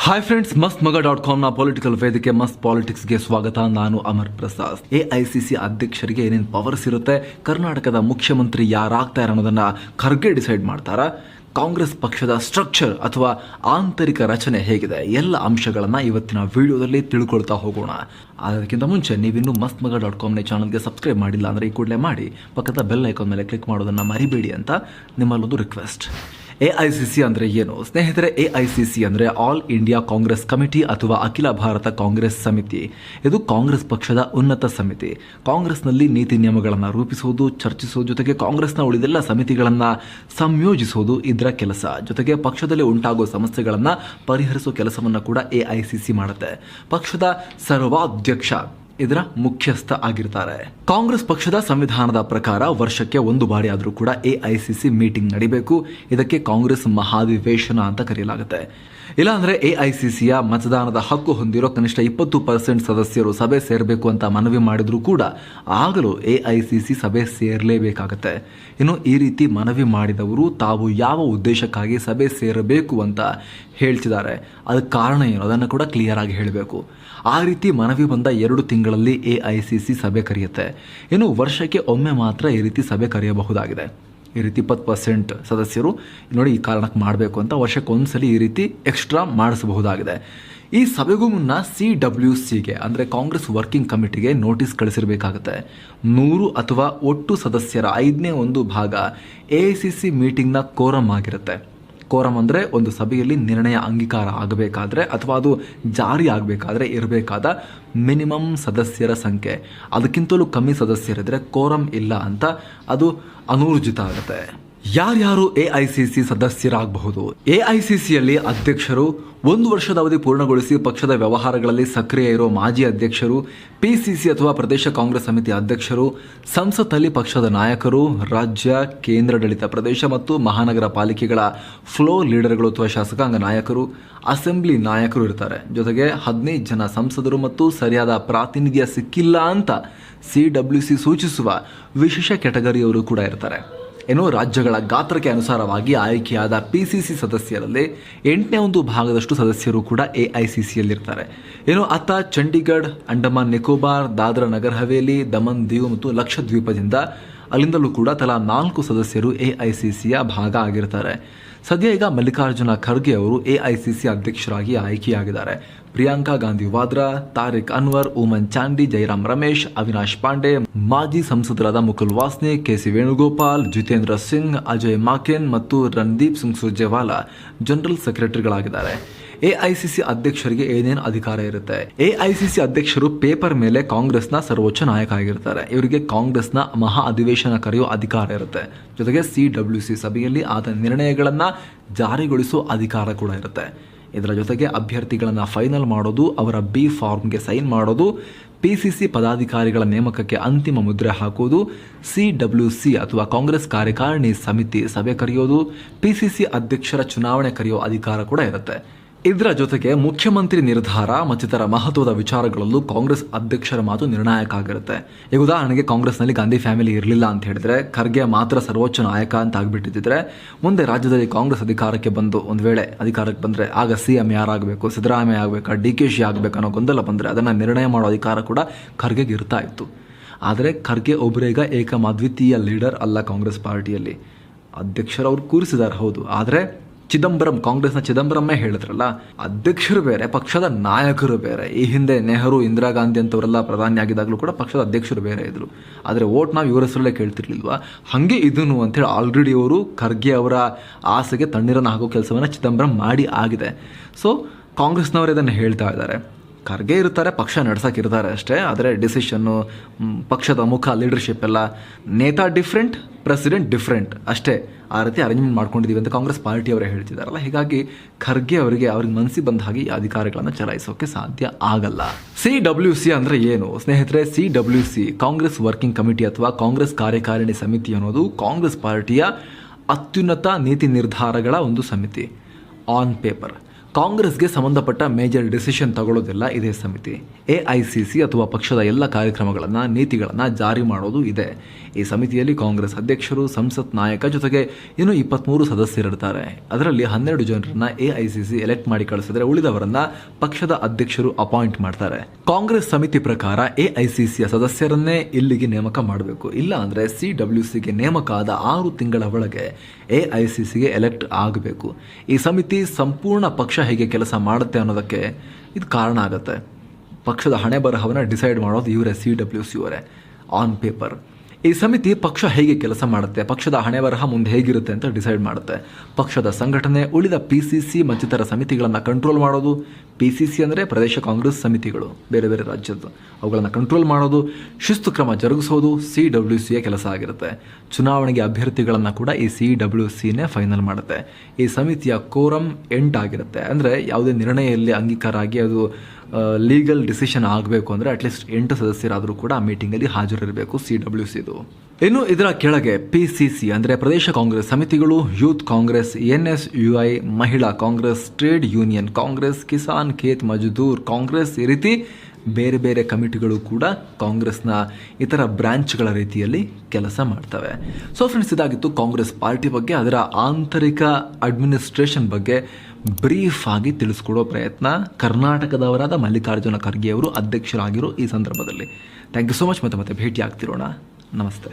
Hi friends ಮಸ್ತ್ ಮಗ dot ಕಾಮ್ನ political ವೇದಿಕೆ ಮಸ್ತ್ ಪಾಲಿಟಿಕ್ಸ್ಗೆ ಸ್ವಾಗತ. ನಾನು ಅಮರ್ ಪ್ರಸಾದ್. ಎಐಸಿಸಿ ಅಧ್ಯಕ್ಷರಿಗೆ ಏನೇನು ಪವರ್ಸ್ ಇರುತ್ತೆ, ಕರ್ನಾಟಕದ ಮುಖ್ಯಮಂತ್ರಿ ಯಾರಾಗ್ತಾರೆ ಅನ್ನೋದನ್ನ ಖರ್ಗೆ ಡಿಸೈಡ್ ಮಾಡ್ತಾರಾ? ಕಾಂಗ್ರೆಸ್ ಪಕ್ಷದ ಸ್ಟ್ರಕ್ಚರ್ ಅಥವಾ ಆಂತರಿಕ ರಚನೆ ಹೇಗಿದೆ? ಎಲ್ಲ ಅಂಶಗಳನ್ನು ಇವತ್ತಿನ ವಿಡಿಯೋದಲ್ಲಿ ತಿಳ್ಕೊಳ್ತಾ ಹೋಗೋಣ. ಅದಕ್ಕಿಂತ ಮುಂಚೆ ನೀವಿನ್ನೂ ಮಸ್ತ್ ಮಗ ಡಾಟ್ ಕಾಮ್ನ ಚಾನಲ್ಗೆ ಸಬ್ಸ್ಕ್ರೈಬ್ ಮಾಡಿಲ್ಲ ಅಂದರೆ ಈ ಕೂಡಲೇ ಮಾಡಿ. ಪಕ್ಕದ ಬೆಲ್ ಐಕಾನ್ ಮೇಲೆ ಕ್ಲಿಕ್ ಮಾಡೋದನ್ನು ಮರಿಬೇಡಿ ಅಂತ ನಿಮ್ಮಲ್ಲೊಂದು request A I C C ಅಂದರೆ ಏನು? ಸ್ನೇಹಿತರೆ, ಎ ಐ ಸಿ ಸಿ ಅಂದರೆ ಆಲ್ ಇಂಡಿಯಾ ಕಾಂಗ್ರೆಸ್ ಕಮಿಟಿ ಅಥವಾ ಅಖಿಲ ಭಾರತ ಕಾಂಗ್ರೆಸ್ ಸಮಿತಿ. ಇದು ಕಾಂಗ್ರೆಸ್ ಪಕ್ಷದ ಉನ್ನತ ಸಮಿತಿ. ಕಾಂಗ್ರೆಸ್ನಲ್ಲಿ ನೀತಿ ನಿಯಮಗಳನ್ನು ರೂಪಿಸುವುದು ಚರ್ಚಿಸುವ ಜೊತೆಗೆ ಕಾಂಗ್ರೆಸ್ನ ಉಳಿದೆಲ್ಲ ಸಮಿತಿಗಳನ್ನು ಸಂಯೋಜಿಸುವುದು ಇದರ ಕೆಲಸ. ಜೊತೆಗೆ ಪಕ್ಷದಲ್ಲಿ ಉಂಟಾಗುವ ಸಮಸ್ಯೆಗಳನ್ನು ಪರಿಹರಿಸುವ ಕೆಲಸವನ್ನು ಕೂಡ ಎ ಐ ಸಿ ಸಿ ಮಾಡುತ್ತೆ. ಪಕ್ಷದ ಸರ್ವಾಧ್ಯಕ್ಷ ಇದರ ಮುಖ್ಯಸ್ಥ ಆಗಿರ್ತಾರೆ. ಕಾಂಗ್ರೆಸ್ ಪಕ್ಷದ ಸಂವಿಧಾನದ ಪ್ರಕಾರ ವರ್ಷಕ್ಕೆ ಒಂದು ಬಾರಿ ಆದರೂ ಕೂಡ ಎಐಸಿಸಿ ಮೀಟಿಂಗ್ ನಡಿಬೇಕು. ಇದಕ್ಕೆ ಕಾಂಗ್ರೆಸ್ ಮಹಾಧಿವೇಶನ ಅಂತ ಕರೆಯಲಾಗುತ್ತೆ. ಇಲ್ಲಾಂದ್ರೆ ಸಿಯ ಮತದಾನದ ಹಕ್ಕು ಹೊಂದಿರೋ ಕನಿಷ್ಠ ಇಪ್ಪತ್ತು ಪರ್ಸೆಂಟ್ ಸದಸ್ಯರು ಸಭೆ ಸೇರಬೇಕು ಅಂತ ಮನವಿ ಮಾಡಿದ್ರು ಕೂಡ ಆಗಲೂ ಎಐಸಿಸಿ ಸಭೆ ಸೇರಲೇಬೇಕಾಗತ್ತೆ. ಇನ್ನು ಈ ರೀತಿ ಮನವಿ ಮಾಡಿದವರು ತಾವು ಯಾವ ಉದ್ದೇಶಕ್ಕಾಗಿ ಸಭೆ ಸೇರಬೇಕು ಅಂತ ಹೇಳ್ತಿದ್ದಾರೆ. ಅದಕ್ಕೆ ಕಾರಣ ಏನು? ಅದನ್ನು ಕೂಡ ಕ್ಲಿಯರ್ ಆಗಿ ಹೇಳಬೇಕು. ಆ ರೀತಿ ಮನವಿ ಬಂದ ಎರಡು ತಿಂಗಳಲ್ಲಿ ಎ ಐ ಸಿ ಸಿ ಸಭೆ ಕರೆಯುತ್ತೆ. ಇನ್ನು ವರ್ಷಕ್ಕೆ ಒಮ್ಮೆ ಮಾತ್ರ ಈ ರೀತಿ ಸಭೆ ಕರೆಯಬಹುದಾಗಿದೆ. ಈ ರೀತಿ ಇಪ್ಪತ್ತು ಪರ್ಸೆಂಟ್ ಸದಸ್ಯರು ನೋಡಿ ಈ ಕಾರಣಕ್ಕೆ ಮಾಡಬೇಕು ಅಂತ ವರ್ಷಕ್ಕೆ ಒಂದ್ಸಲಿ ಈ ರೀತಿ ಎಕ್ಸ್ಟ್ರಾ ಮಾಡಿಸಬಹುದಾಗಿದೆ. ಈ ಸಭೆಗೂ ಮುನ್ನ ಸಿ ಡಬ್ಲ್ಯೂ ಸಿಗೆ ಅಂದರೆ ಕಾಂಗ್ರೆಸ್ ವರ್ಕಿಂಗ್ ಕಮಿಟಿಗೆ ನೋಟಿಸ್ ಕಳಿಸಿರಬೇಕಾಗುತ್ತೆ. ನೂರು ಅಥವಾ ಒಟ್ಟು ಸದಸ್ಯರ ಐದನೇ ಒಂದು ಭಾಗ ಎ ಐ ಸಿ ಸಿ ಮೀಟಿಂಗ್ನ ಕೋರಮ್ ಆಗಿರುತ್ತೆ. ಕೋರಮ್ ಅಂದರೆ ಒಂದು ಸಭೆಯಲ್ಲಿ ನಿರ್ಣಯ ಅಂಗೀಕಾರ ಆಗಬೇಕಾದ್ರೆ ಅಥವಾ ಅದು ಜಾರಿ ಆಗಬೇಕಾದ್ರೆ ಇರಬೇಕಾದ ಮಿನಿಮಮ್ ಸದಸ್ಯರ ಸಂಖ್ಯೆ. ಅದಕ್ಕಿಂತಲೂ ಕಮ್ಮಿ ಸದಸ್ಯರಿದ್ರೆ ಕೋರಂ ಇಲ್ಲ ಅಂತ ಅದು ಅನೂರ್ಜಿತ ಆಗುತ್ತೆ. ಯಾರ್ಯಾರು ಎ ಐ ಸಿ ಸಿ ಸದಸ್ಯರಾಗಬಹುದು? ಎ ಐ ಸಿ ಸಿಯಲ್ಲಿ ಅಧ್ಯಕ್ಷರು ಒಂದು ವರ್ಷದ ಅವಧಿ ಪೂರ್ಣಗೊಳಿಸಿ ಪಕ್ಷದ ವ್ಯವಹಾರಗಳಲ್ಲಿ ಸಕ್ರಿಯ ಇರೋ ಮಾಜಿ ಅಧ್ಯಕ್ಷರು ಪಿಸಿಸಿ ಅಥವಾ ಪ್ರದೇಶ ಕಾಂಗ್ರೆಸ್ ಸಮಿತಿ ಅಧ್ಯಕ್ಷರು, ಸಂಸತ್ತಲ್ಲಿ ಪಕ್ಷದ ನಾಯಕರು, ರಾಜ್ಯ, ಕೇಂದ್ರಾಡಳಿತ ಪ್ರದೇಶ ಮತ್ತು ಮಹಾನಗರ ಪಾಲಿಕೆಗಳ ಫ್ಲೋ ಲೀಡರ್ಗಳು ಅಥವಾ ಶಾಸಕಾಂಗ ನಾಯಕರು, ಅಸೆಂಬ್ಲಿ ನಾಯಕರು ಇರ್ತಾರೆ. ಜೊತೆಗೆ ಹದಿನೈದು ಜನ ಸಂಸದರು ಮತ್ತು ಸರಿಯಾದ ಪ್ರಾತಿನಿಧ್ಯ ಸಿಕ್ಕಿಲ್ಲ ಅಂತ ಸಿ ಡಬ್ಲ್ಯೂ ಸಿ ಸೂಚಿಸುವ ವಿಶೇಷ ಕ್ಯಾಟಗರಿಯವರು ಕೂಡ ಇರ್ತಾರೆ. ಏನು ರಾಜ್ಯಗಳ ಗಾತ್ರಕ್ಕೆ ಅನುಸಾರವಾಗಿ ಆಯ್ಕೆಯಾದ ಪಿ ಸಿ ಸಿ ಸದಸ್ಯರಲ್ಲಿ ಎಂಟನೇ ಒಂದು ಭಾಗದಷ್ಟು ಸದಸ್ಯರು ಕೂಡ ಎ ಐ ಸಿ ಸಿಯಲ್ಲಿರ್ತಾರೆ ಏನು ಅತ್ತ ಚಂಡೀಗಢ, ಅಂಡಮಾನ್, ನಿಕೋಬಾರ್, ದಾದ್ರಾ ನಗರ್ ಹವೇಲಿ, ದಮನ್ ದಿಯು ಮತ್ತು ಲಕ್ಷದ್ವೀಪದಿಂದ ಅಲ್ಲಿಂದಲೂ ಕೂಡ ತಲಾ ನಾಲ್ಕು ಸದಸ್ಯರು ಎ ಐ ಸಿ ಸಿಯ ಭಾಗ ಆಗಿರ್ತಾರೆ. ಸದ್ಯ ಈಗ ಮಲ್ಲಿಕಾರ್ಜುನ ಖರ್ಗೆ ಅವರು ಎ ಐ ಸಿ ಸಿ ಅಧ್ಯಕ್ಷರಾಗಿ ಆಯ್ಕೆಯಾಗಿದ್ದಾರೆ. ಪ್ರಿಯಾಂಕಾ ಗಾಂಧಿ ವಾದ್ರಾ, ತಾರಿಕ್ ಅನ್ವರ್, ಉಮನ್ ಚಾಂಡಿ, ಜೈರಾಮ್ ರಮೇಶ್, ಅವಿನಾಶ್ ಪಾಂಡೆ, ಮಾಜಿ ಸಂಸದರಾದ ಮುಕುಲ್ ವಾಸ್ನೆ, ಕೆಸಿ ವೇಣುಗೋಪಾಲ್, ಜಿತೇಂದ್ರ ಸಿಂಗ್, ಅಜಯ್ ಮಾಕೆನ್ ಮತ್ತು ರಣದೀಪ್ ಸಿಂಗ್ ಸುರ್ಜೇವಾಲಾ ಜನರಲ್ ಸೆಕ್ರೆಟರಿಗಳಾಗಿದ್ದಾರೆ. ಎಐಸಿಸಿ ಅಧ್ಯಕ್ಷರಿಗೆ ಏನೇನು ಅಧಿಕಾರ ಇರುತ್ತೆ? ಎಐಸಿಸಿ ಅಧ್ಯಕ್ಷರು ಪೇಪರ್ ಮೇಲೆ ಕಾಂಗ್ರೆಸ್ನ ಸರ್ವೋಚ್ಚ ನಾಯಕ ಆಗಿರ್ತಾರೆ ಇವರಿಗೆ ಕಾಂಗ್ರೆಸ್ನ ಮಹಾ ಅಧಿವೇಶನ ಕರೆಯುವ ಅಧಿಕಾರ ಇರುತ್ತೆ. ಜೊತೆಗೆ ಸಿ ಡಬ್ಲ್ಯೂ ಸಿ ಸಭೆಯಲ್ಲಿ ಆದ ನಿರ್ಣಯಗಳನ್ನ ಜಾರಿಗೊಳಿಸೋ ಅಧಿಕಾರ ಕೂಡ ಇರುತ್ತೆ. ಇದರ ಜೊತೆಗೆ ಅಭ್ಯರ್ಥಿಗಳನ್ನು ಫೈನಲ್ ಮಾಡೋದು, ಅವರ ಬಿ ಫಾರ್ಮ್ಗೆ ಸೈನ್ ಮಾಡೋದು ಪಿಸಿಸಿ ಪದಾಧಿಕಾರಿಗಳ ನೇಮಕಕ್ಕೆ ಅಂತಿಮ ಮುದ್ರೆ ಹಾಕುವುದು ಸಿ ಡಬ್ಲ್ಯೂ ಸಿ ಅಥವಾ ಕಾಂಗ್ರೆಸ್ ಕಾರ್ಯಕಾರಿಣಿ ಸಮಿತಿ ಸಭೆ ಕರೆಯೋದು ಪಿಸಿಸಿ ಅಧ್ಯಕ್ಷರ ಚುನಾವಣೆ ಕರೆಯೋ ಅಧಿಕಾರ ಕೂಡ ಇರುತ್ತೆ. ಇದರ ಜೊತೆಗೆ ಮುಖ್ಯಮಂತ್ರಿ ನಿರ್ಧಾರ ಮತ್ತಿತರ ಮಹತ್ವದ ವಿಚಾರಗಳಲ್ಲೂ ಕಾಂಗ್ರೆಸ್ ಅಧ್ಯಕ್ಷರ ಮಾತು ನಿರ್ಣಾಯಕ ಆಗಿರುತ್ತೆ. ಈಗ ಉದಾಹರಣೆಗೆ ಕಾಂಗ್ರೆಸ್ನಲ್ಲಿ ಗಾಂಧಿ ಫ್ಯಾಮಿಲಿ ಇರಲಿಲ್ಲ ಅಂತ ಹೇಳಿದ್ರೆ, ಖರ್ಗೆ ಮಾತ್ರ ಸರ್ವೋಚ್ಚ ನಾಯಕ ಅಂತ ಆಗಿಬಿಟ್ಟಿದ್ರೆ ಮುಂದೆ ರಾಜ್ಯದಲ್ಲಿ ಕಾಂಗ್ರೆಸ್ ಅಧಿಕಾರಕ್ಕೆ ಬಂದು ಒಂದು ವೇಳೆ ಅಧಿಕಾರಕ್ಕೆ ಬಂದರೆ ಆಗ ಸಿ ಎಂ ಯಾರಾಗಬೇಕು, ಸಿದ್ದರಾಮಯ್ಯ ಆಗಬೇಕಾ ಡಿ ಕೆ ಶಿ ಆಗಬೇಕು ಅನ್ನೋ ಗೊಂದಲ ಬಂದರೆ ಅದನ್ನು ನಿರ್ಣಯ ಮಾಡೋ ಅಧಿಕಾರ ಕೂಡ ಖರ್ಗೆಗೆ ಇರ್ತಾ ಇತ್ತು. ಆದರೆ ಖರ್ಗೆ ಒಬ್ಬರೇಗ ಏಕಮಾದ್ವಿತೀಯ ಲೀಡರ್ ಅಲ್ಲ ಕಾಂಗ್ರೆಸ್ ಪಾರ್ಟಿಯಲ್ಲಿ. ಅಧ್ಯಕ್ಷರು ಅವ್ರು ಕೂರಿಸಿದ್ದಾರೆ ಹೌದು. ಆದರೆ ಚಿದಂಬರಂ, ಕಾಂಗ್ರೆಸ್ನ ಚಿದಂಬರಮ್ಮೇ ಹೇಳಿದ್ರಲ್ಲ, ಅಧ್ಯಕ್ಷರು ಬೇರೆ, ಪಕ್ಷದ ನಾಯಕರು ಬೇರೆ. ಈ ಹಿಂದೆ ನೆಹರು, ಇಂದಿರಾ ಗಾಂಧಿ ಅಂತವರೆಲ್ಲ ಪ್ರಧಾನಿ ಆಗಿದಾಗಲೂ ಕೂಡ ಪಕ್ಷದ ಅಧ್ಯಕ್ಷರು ಬೇರೆ ಇದ್ರು. ಆದರೆ ಓಟ್ ನಾವು ಇವರ ಹೆಸರಲ್ಲೇ ಕೇಳ್ತಿರ್ಲಿಲ್ವಾ? ಹಾಗೆ ಇದನ್ನು ಅಂತೇಳಿ ಆಲ್ರೆಡಿ ಅವರು ಖರ್ಗೆ ಅವರ ಆಸೆಗೆ ತಣ್ಣೀರನ್ನು ಹಾಕೋ ಕೆಲಸವನ್ನು ಚಿದಂಬರಂ ಮಾಡಿ ಆಗಿದೆ. ಸೊ ಕಾಂಗ್ರೆಸ್ನವರು ಇದನ್ನು ಹೇಳ್ತಾ ಇದ್ದಾರೆ. ಖರ್ಗೆ ಇರ್ತಾರೆ, ಪಕ್ಷ ನಡ್ಸಕ್ಕೆ ಇರ್ತಾರೆ ಅಷ್ಟೇ. ಆದರೆ ಡಿಸಿಷನ್ನು ಪಕ್ಷದ ಮುಖ ಲೀಡರ್ಶಿಪ್ ಎಲ್ಲ ನೇತಾ ಡಿಫ್ರೆಂಟ್ ಪ್ರೆಸಿಡೆಂಟ್ ಡಿಫ್ರೆಂಟ್ ಅಷ್ಟೇ. ಆ ರೀತಿ ಅರೇಂಜ್ಮೆಂಟ್ ಮಾಡ್ಕೊಂಡಿದ್ದೀವಿ ಅಂತ ಕಾಂಗ್ರೆಸ್ ಪಾರ್ಟಿಯವರೇ ಹೇಳ್ತಿದ್ದಾರಲ್ಲ ಹೀಗಾಗಿ ಖರ್ಗೆ ಅವರಿಗೆ, ಅವ್ರಿಗೆ ಮನಸ್ಸಿಗೆ ಬಂದ ಹಾಗೆ ಈ ಅಧಿಕಾರಗಳನ್ನು ಚಲಾಯಿಸೋಕೆ ಸಾಧ್ಯ ಆಗಲ್ಲ. ಸಿ ಡಬ್ಲ್ಯೂ ಸಿ ಅಂದರೆ ಏನು? ಸ್ನೇಹಿತರೆ C W C Congress working committee ಅಥವಾ ಕಾಂಗ್ರೆಸ್ ಕಾರ್ಯಕಾರಿಣಿ ಸಮಿತಿ ಅನ್ನೋದು ಕಾಂಗ್ರೆಸ್ ಪಾರ್ಟಿಯ ಅತ್ಯುನ್ನತ ನೀತಿ ನಿರ್ಧಾರಗಳ ಒಂದು ಸಮಿತಿ. ಆನ್ ಪೇಪರ್ ಕಾಂಗ್ರೆಸ್ಗೆ ಸಂಬಂಧಪಟ್ಟ ಮೇಜರ್ ಡಿಸಿಷನ್ ತಗೊಳ್ಳೋದಿಲ್ಲ ಇದೇ ಸಮಿತಿ. ಎಐಸಿಸಿ ಅಥವಾ ಪಕ್ಷದ ಎಲ್ಲ ಕಾರ್ಯಕ್ರಮಗಳನ್ನು, ನೀತಿಗಳನ್ನು ಜಾರಿ ಮಾಡೋದು ಇದೆ. ಈ ಸಮಿತಿಯಲ್ಲಿ ಕಾಂಗ್ರೆಸ್ ಅಧ್ಯಕ್ಷರು, ಸಂಸತ್ ನಾಯಕ ಜೊತೆಗೆ ಇನ್ನು ಇಪ್ಪತ್ತ್ಮೂರು ಸದಸ್ಯರಿರ್ತಾರೆ. ಅದರಲ್ಲಿ ಹನ್ನೆರಡು ಜನರನ್ನ ಎಐಸಿಸಿ ಎಲೆಕ್ಟ್ ಮಾಡಿ ಕಳಿಸಿದ್ರೆ ಉಳಿದವರನ್ನ ಪಕ್ಷದ ಅಧ್ಯಕ್ಷರು ಅಪಾಯಿಂಟ್ ಮಾಡ್ತಾರೆ. ಕಾಂಗ್ರೆಸ್ ಸಮಿತಿ ಪ್ರಕಾರ ಎಐಸಿಸಿಯ ಸದಸ್ಯರನ್ನೇ ಇಲ್ಲಿಗೆ ನೇಮಕ ಮಾಡಬೇಕು. ಇಲ್ಲ ಅಂದ್ರೆ ಸಿ ಡಬ್ಲ್ಯೂ ಸಿಗೆ ನೇಮಕ ಆದ ಆರು ತಿಂಗಳ ಒಳಗೆ ಎಐಸಿಸಿಗೆ ಎಲೆಕ್ಟ್ ಆಗಬೇಕು. ಈ ಸಮಿತಿ ಸಂಪೂರ್ಣ ಪಕ್ಷ ಹೇಗೆ ಕೆಲಸ ಮಾಡುತ್ತೆ ಅನ್ನೋದಕ್ಕೆ ಇದು ಕಾರಣ ಆಗುತ್ತೆ. ಪಕ್ಷದ ಹಣೆ ಬರಹವನ್ನು ಡಿಸೈಡ್ ಮಾಡೋದು ಇವರೇ ಸಿ ಡಬ್ಲ್ಯೂ ಸಿ ಅವರೇ ಆನ್ ಪೇಪರ್ ಈ ಸಮಿತಿ ಪಕ್ಷ ಹೇಗೆ ಕೆಲಸ ಮಾಡುತ್ತೆ, ಪಕ್ಷದ ಹಣೆ ಬರಹ ಮುಂದೆ ಹೇಗಿರುತ್ತೆ ಅಂತ ಡಿಸೈಡ್ ಮಾಡುತ್ತೆ. ಪಕ್ಷದ ಸಂಘಟನೆ ಉಳಿದ ಪಿ ಸಿ ಸಿ ಮತ್ತಿತರ ಸಮಿತಿಗಳನ್ನು ಕಂಟ್ರೋಲ್ ಮಾಡೋದು ಪಿ ಸಿ ಸಿ ಅಂದರೆ ಪ್ರದೇಶ ಕಾಂಗ್ರೆಸ್ ಸಮಿತಿಗಳು, ಬೇರೆ ಬೇರೆ ರಾಜ್ಯದ್ದು. ಅವುಗಳನ್ನು ಕಂಟ್ರೋಲ್ ಮಾಡೋದು, ಶಿಸ್ತು ಕ್ರಮ ಜರುಗಿಸೋದು ಸಿ ಡಬ್ಲ್ಯೂ ಸಿಯ ಕೆಲಸ ಆಗಿರುತ್ತೆ. ಚುನಾವಣೆಗೆ ಅಭ್ಯರ್ಥಿಗಳನ್ನು ಕೂಡ ಈ ಸಿ ಡಬ್ಲ್ಯೂ ಸಿನೇ ಫೈನಲ್ ಮಾಡುತ್ತೆ. ಈ ಸಮಿತಿಯ ಕೋರಮ್ ಎಂಟಾಗಿರುತ್ತೆ ಅಂದರೆ ಯಾವುದೇ ನಿರ್ಣಯಲ್ಲಿ ಅಂಗೀಕಾರ ಆಗಿ ಅದು ಲೀಗಲ್ ಡಿಸಿಷನ್ ಆಗಬೇಕು ಅಂದರೆ ಅಟ್ಲೀಸ್ಟ್ ಎಂಟು ಸದಸ್ಯರಾದರೂ ಕೂಡ ಆ ಮೀಟಿಂಗಲ್ಲಿ ಹಾಜರಿರಬೇಕು ಸಿ ಡಬ್ಲ್ಯೂ ಸಿದು ಇನ್ನು ಇದರ ಕೆಳಗೆ ಪಿ ಸಿ ಸಿ ಅಂದರೆ ಪ್ರದೇಶ ಕಾಂಗ್ರೆಸ್ ಸಮಿತಿಗಳು youth Congress N S U I Mahila Congress trade union Congress, Kisan, Khet, Mazdoor Congress ಈ ರೀತಿ ಬೇರೆ ಬೇರೆ ಕಮಿಟಿಗಳು ಕೂಡ ಕಾಂಗ್ರೆಸ್ನ ಇತರ ಬ್ರಾಂಚ್ಗಳ ರೀತಿಯಲ್ಲಿ ಕೆಲಸ ಮಾಡ್ತವೆ. ಸೊ ಫ್ರೆಂಡ್ಸ್ ಇದಾಗಿತ್ತು ಕಾಂಗ್ರೆಸ್ ಪಾರ್ಟಿ ಬಗ್ಗೆ, ಅದರ ಆಂತರಿಕ ಅಡ್ಮಿನಿಸ್ಟ್ರೇಷನ್ ಬಗ್ಗೆ. ಬ್ರೀಫ್ ಆಗಿ ತಿಳಿಸ್ಕೊಡೋ ಪ್ರಯತ್ನ ಕರ್ನಾಟಕದವರಾದ ಮಲ್ಲಿಕಾರ್ಜುನ ಖರ್ಗೆ ಅವರು ಅಧ್ಯಕ್ಷರಾಗಿರೋ ಈ ಸಂದರ್ಭದಲ್ಲಿ. ಥ್ಯಾಂಕ್ ಯು ಸೊ ಮಚ್ ಮತ್ತೆ ಮತ್ತೆ ಭೇಟಿ ಆಗ್ತಿರೋಣ ನಮಸ್ತೆ.